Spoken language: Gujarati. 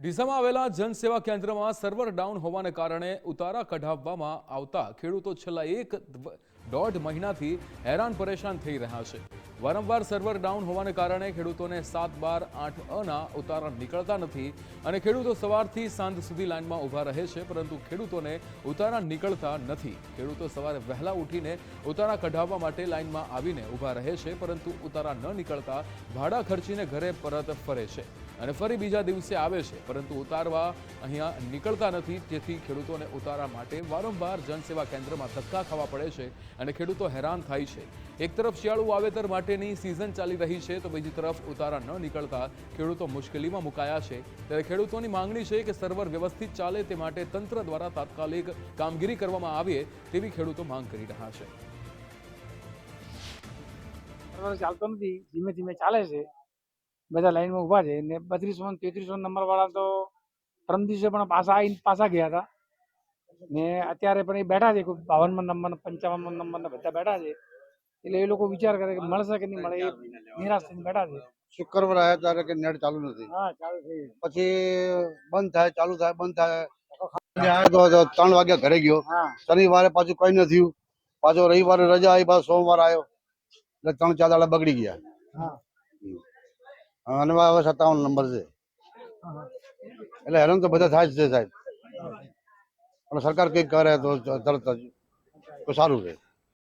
ડીસામાં આવેલા જનસેવા કેન્દ્રમાં સર્વર ડાઉન હોવાને કારણે ઉતારા કઢાવવામાં આવતા ખેડૂતો છેલ્લા એક દોઢ મહિનાથી હેરાન પરેશાન થઈ રહ્યા છે. વારંવાર સર્વર ડાઉન હોવાને કારણે ખેડૂતોને સાત બાર આઠ અના ઉતારા નીકળતા નથી અને ખેડૂતો સવારથી સાંજ સુધી લાઇનમાં ઊભા રહે છે, પરંતુ ખેડૂતોને ઉતારા નીકળતા નથી. ખેડૂતો સવારે વહેલા ઉઠીને ઉતારા કઢાવવા માટે લાઇનમાં આવીને ઊભા રહે છે, પરંતુ ઉતારા ન નીકળતા ભાડા ખર્ચીને ઘરે પરત ફરે છે. અને ફરી બીજા દિવસે આવે છે, પરંતુ ઉતારવા અહીંયા નીકળતા નથી. જેથી ખેડૂતોને ઉતારા માટે વારંવાર જનસેવા કેન્દ્રમાં ધક્કા ખાવા પડે છે અને ખેડૂતો હેરાન થાય છે. એક તરફ શિયાળુ વાવેતર માટેની સિઝન ચાલી રહી છે, તો બીજી તરફ ઉતારા ન નીકળતા ખેડૂતો મુશ્કેલીમાં મુકાયા છે. ત્યારે ખેડૂતોની માંગણી છે કે સર્વર વ્યવસ્થિત ચાલે તે માટે તંત્ર દ્વારા તાત્કાલિક કામગીરી કરવામાં આવે તેવી ખેડૂતો માંગ કરી રહ્યા છે. ચાલતો નથી, ધીમે ધીમે ચાલે છે. બધા લાઈનમાં ઊભા છે. ને બત્રીસો તેત્રીસો નંબર વાળા તો પરમ દિવસે પણ પાછા આવીને પાછા ગયા હતા. ને અત્યારે પણ એ બેઠા છે કોઈ બાવનમાં નંબર પંચાવનમાં નંબર બધા બેઠા છે. એટલે એ લોકો વિચાર કરે કે મળશે કે નહીં મળે એ નિરાશ થઈને બેઠા છે. શુક્રવાર આવ્યા ત્યારે કે નેટ ચાલુ નથી. હા ચાલુ થઈ પછી બંધ થાય ચાલુ થાય બંધ થાય. ત્રણ વાગ્યા ઘરે ગયો. હા. શનિવારે પાછું કઈ ન થયું. પાછો રવિવારે રજા આવી પાછો સોમવાર આવ્યો. એટલે ત્રણ ચાર દાડા બગડી ગયા. હા. અને હવે સત્તાવન નંબર છે. એટલે હેરાન તો બધા થાય જ છે સાહેબ. અને સરકાર કંઈક કરે તો તરત જ તો સારું રહે.